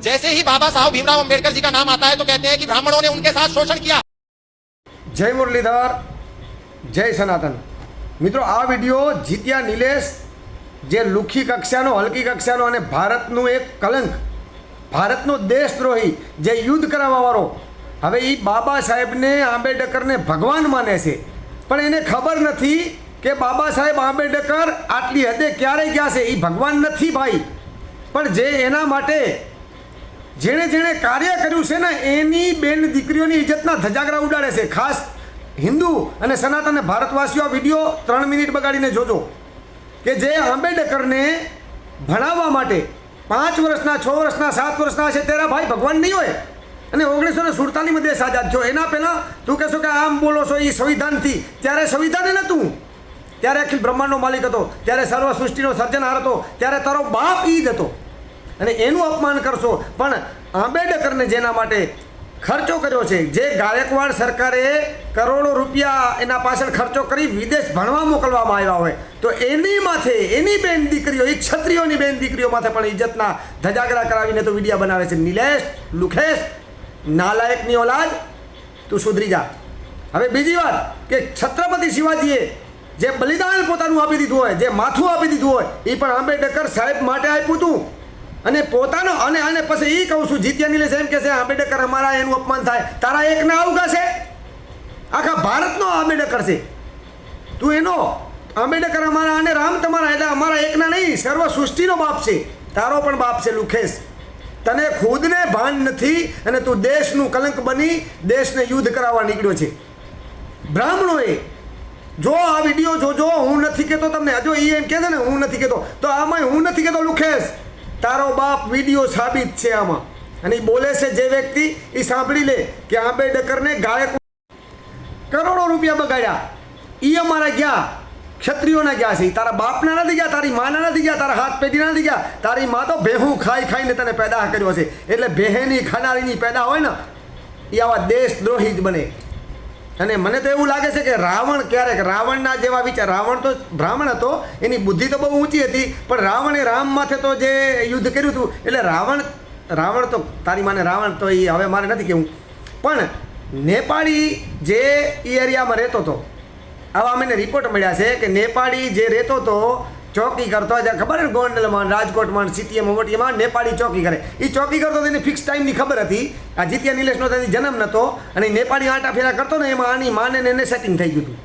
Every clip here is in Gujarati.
जैसे ही बाबा साहब भीमराव अंबेडकर जी का नाम आता है तो कहते हैं कि ब्राह्मणों ने उनके साथ शोषण किया જય મુરલીધર જય સનાતન મિત્રો આ વિડીયો જીત્યા નિલેશ જે લુખી કક્ષાનો હલકી કક્ષાનો અને ભારતનું એક કલંક ભારતનો દેશદ્રોહી જે યુદ્ધ કરાવવાવાળો હવે એ બાબા સાહેબને આંબેડકરને ભગવાન માને છે પણ એને ખબર નથી કે બાબા સાહેબ આંબેડકર આટલી હદે ક્યારે ગયા છે એ ભગવાન નથી ભાઈ પણ જે એના માટે જેણે જેણે કાર્ય કર્યું છે ને, એની બેન દીકરીઓની ઇજ્જતના ધજાગરા ઉડાડે છે. ખાસ હિન્દુ અને સનાતન ભારતવાસીઓ વીડિયો ત્રણ મિનિટ બગાડીને જોજો. કે જે આંબેડકરને ભણાવવા માટે પાંચ વર્ષના, છ વર્ષના, સાત વર્ષના છે તેરા ભાઈ ભગવાન નહીં હોય. અને ઓગણીસો ને સુડતાલીસમાં દેશ આઝાદ થયો. એના પહેલાં તું કહેશો કે આમ બોલો છો એ સંવિધાનથી. ત્યારે સંવિધાન નહોતું. ત્યારે અખિલ બ્રહ્માંડનો માલિક હતો. ત્યારે સર્વ સૃષ્ટિનો સર્જનહાર હતો. ત્યારે તારો બાપ ઈ જ હતો. અને એનું અપમાન કરશો. પણ આંબેડકરને જેના માટે ખર્ચો કર્યો છે, જે ગાયકવાડ સરકારે કરોડો રૂપિયા એના પાછળ ખર્ચો કરી વિદેશ ભણવા મોકલવામાં આવ્યા હોય, તો એની માથે, એની બેન દીકરીઓ, એ ક્ષત્રિયોની બેન દીકરીઓ માથે પણ ઇજ્જતના ધજાગરા કરાવીને તો વિડીયા બનાવે છે. નિલેશ, લુખેશ, નાલાયકની ઓલાદ, તું સુધરી જા. હવે બીજી વાત કે છત્રપતિ શિવાજીએ જે બલિદાન પોતાનું આપી દીધું હોય, જે માથું આપી દીધું હોય, એ પણ આંબેડકર સાહેબ માટે આપ્યું હતું અને પોતાનો, અને અને પછી એ કહું છું, જીત્યા નિલેશ એમ કે છે, આંબેડકર અમારા એનું અપમાન થાય. તારા એકના અવકાશે આખા ભારતનો આંબેડકર છે. તું એનો, આંબેડકર અમારા અને રામ તમારા, એટલે અમારા એકના નહીં, સર્વ સૃષ્ટિનો બાપ છે. તારો પણ બાપ છે, લુખેશ. તને ખુદને ભાન નથી, અને તું દેશનું કલંક બની, દેશને યુદ્ધ કરાવવા નીકળ્યો છે. બ્રાહ્મણોએ, જો આ વીડિયો જોજો, હું નથી કહેતો તમને. હજુ એ એમ કહે છે ને, હું નથી કહેતો તો આમાં હું નથી કહેતો લુખેશ. તારો બાપ વીડિયો સાબિત છે આમાં. અને એ બોલે છે જે વ્યક્તિ એ સાંભળી લે કે આંબેડકરને ગાયક કરોડો રૂપિયા બગાડ્યા. એ અમારા ગયા. ક્ષત્રિયોના ગયા છે. તારા બાપના નથી ગયા, તારી માના નથી ગયા, તારા હાથ પેઢીના નથી ગયા. તારી મા તો ભેહું ખાઈ ખાઈને તને પેદા કર્યો છે. એટલે ભેહેની ખાનારીની પેદા હોય ને એ આવા દેશદ્રોહી જ બને. અને મને તો એવું લાગે છે કે રાવણ ક્યારેક રાવણના જેવા વિચાર, રાવણ તો બ્રાહ્મણ હતો, એની બુદ્ધિ તો બહુ ઊંચી હતી, પણ રાવણે રામ માથે તો જે યુદ્ધ કર્યું હતું, એટલે રાવણ રાવણ તો, તારી માને રાવણ તો એ હવે મારે નથી કહેવું પણ નેપાળી જે એ એરિયામાં રહેતો હતો, આવા મને રિપોર્ટ મળ્યા છે કે નેપાળી જે રહેતો હતો ચોકી કરતો જે ખબર ને ગોંડલમાં રાજકોટમાં સિટીએમ મોટીમાં નેપાળી ચોકી કરે. એ ચોકી કરતો તો એને ફિક્સ ટાઈમની ખબર હતી. આ જીત્યા નિલેશનો તેની જન્મ નહોતો અને નેપાળી આંટા ફેરા કરતો ને એમાં આની માને એને સેટિંગ થઈ ગયું હતું.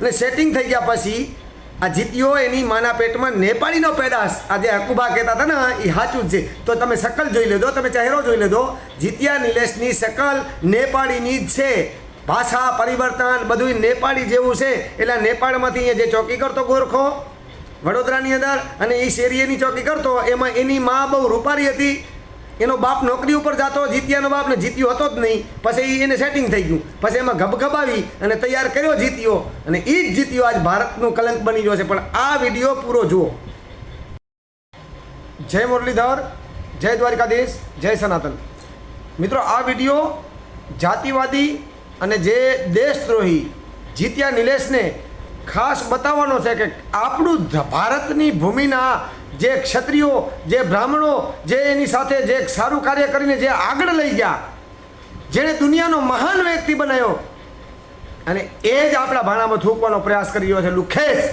અને સેટિંગ થઈ ગયા પછી આ જીત્યો એની માના પેટમાં નેપાળીનો પેદાશ. આ જે હકુબા કહેતા હતા ને એ સાચું જ છે. તો તમે શકલ જોઈ લેજો, તમે ચહેરો જોઈ લેજો. જીત્યા નિલેશની શકલ નેપાળીની જ છે. ભાષા પરિવર્તન બધું નેપાળી જેવું છે. એટલે નેપાળમાંથી જે ચોકી કરતો ગોરખો વડોદરાની અંદર અને એ શેરીએની ચોકી કરતો એમાં એની મા બહુ રૂપારી હતી. એનો બાપ નોકરી ઉપર જતો, જીત્યાનો બાપ ને જીત્યો હતો જ નહીં. પછી એને સેટિંગ થઈ ગયું. પછી એમાં ગબગબાવી અને તૈયાર કર્યો જીત્યો. અને એ જ જીત્યો. આજ ભારતનું કલંક બની ગયો છે. પણ આ વીડિયો પૂરો જુઓ. જય મુરલીધર, જય દ્વારકાધીશ, જય સનાતન. મિત્રો, આ વીડિયો જાતિવાદી અને જે દેશદ્રોહી જીત્યા નિલેશને ખાસ બતાવવાનો છે કે આપણું ભારતની ભૂમિના જે ક્ષત્રિયો, જે બ્રાહ્મણો, જે એની સાથે જે સારું કાર્ય કરીને જે આગળ લઈ ગયા, જેણે દુનિયાનો મહાન વ્યક્તિ બનાવ્યો, અને એ જ આપણા ભાણામાં થૂકવાનો પ્રયાસ કરી રહ્યો છે. લુખેશ,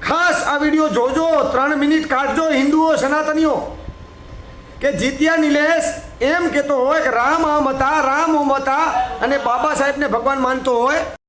ખાસ આ વીડિયો જોજો, ત્રણ મિનિટ કાઢજો, હિન્દુઓ, સનાતનીઓ, કે જીત્યા નિલેશ એમ કહેતો હોય કે રામ આમ હતા રામ ઓમ હતા અને બાબા સાહેબને ભગવાન માનતો હોય.